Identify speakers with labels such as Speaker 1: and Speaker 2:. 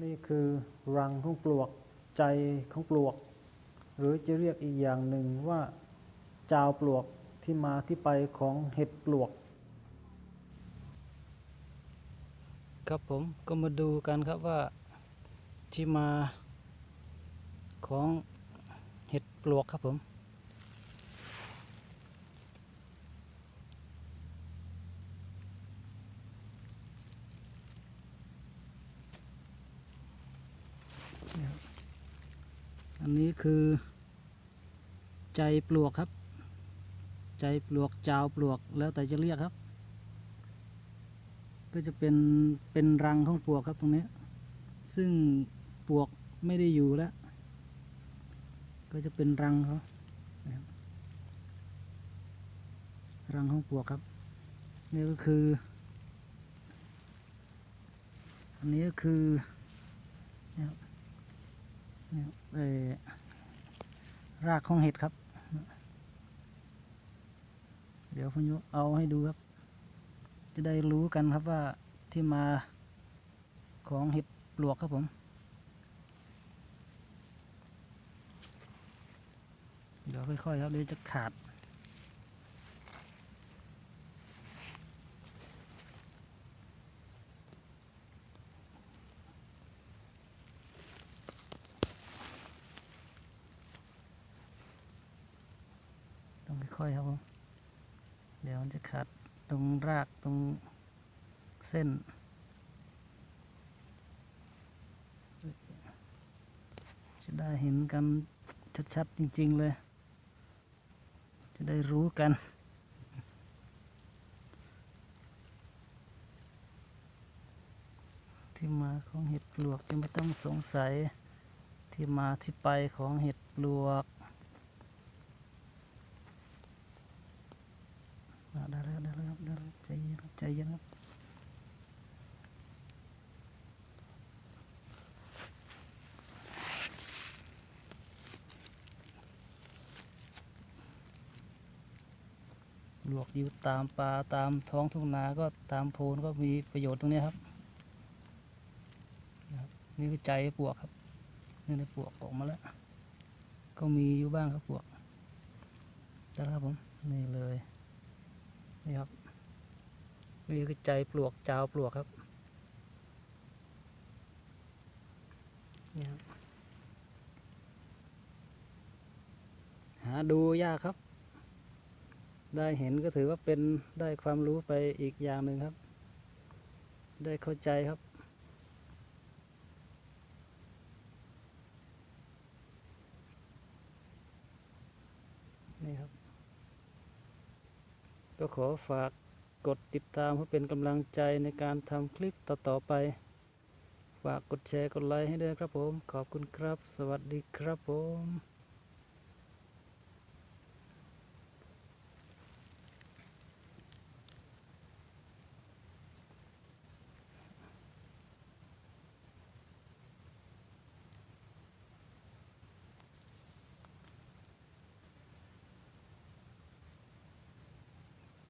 Speaker 1: นี่คือรังของปลวกใจของปลวก หรือจะเรียกอีกอย่างหนึ่งว่าจาวปลวกที่มาที่ไปของเห็ดปลวก ครับผมก็มาดูกันครับว่าที่มาของเห็ดปลวกครับผม อั นนี้คือ ใจปลวกครับ ใจปลวกจาวปลวกแล้วแต่จะเรียกครับ ก็จะเป็นเป็นรังของปลวกครับตรงนี้ ซึ่งปลวกไม่ได้อยู่แล้ว ก็จะเป็นรังเขารังของปลวกครับนี่ก็คือ อันนี้ก็คือนะครับเนี่ย รากของเห็ดครับ เดี๋ยวพยุเอาให้ดูครับ จะได้รู้กันครับว่าที่มาของเห็ดปลวกครับผมเดี๋ยวค่อยๆครับเดี๋ยวจะขาด ค่อยๆครับผมเดี๋ยวมันจะขาดตรงรากตรงเส้น จะได้เห็นกันชัดๆจริงๆเลย จะได้รู้กันที่มาของเห็ดปลวกจะไม่ต้องสงสัยที่มาที่ไปของเห็ดปลวก อะได้แล้วได้แล้วครับได้แล้วใจ เย็นครับใจเย็นครับหลวกยู่ตามป่าตามท้องทุ่งนาก็ตามโพนก็มีประโยชน์ตรงนี้ครับ นี่คือใจปลวกครับ นี่ในปลวกออกมาแล้ว ก็มีอยู่บ้างครับปลวกได้ครับผม นี่เลย นี่ครับ นี่คือใจปลวกจาวปลวกครับนี่ครับ หาดูยากครับ ได้เห็นก็ถือว่าเป็นได้ความรู้ไปอีกอย่างหนึ่งครับ ได้เข้าใจครับนี่ครับ ก็ขอฝาก กดติดตามเพื่อเป็นกำลังใจในการทำคลิปต่อๆไป ฝากกดแชร์กดไลค์ให้ด้วยครับผม ขอบคุณครับ สวัสดีครับผม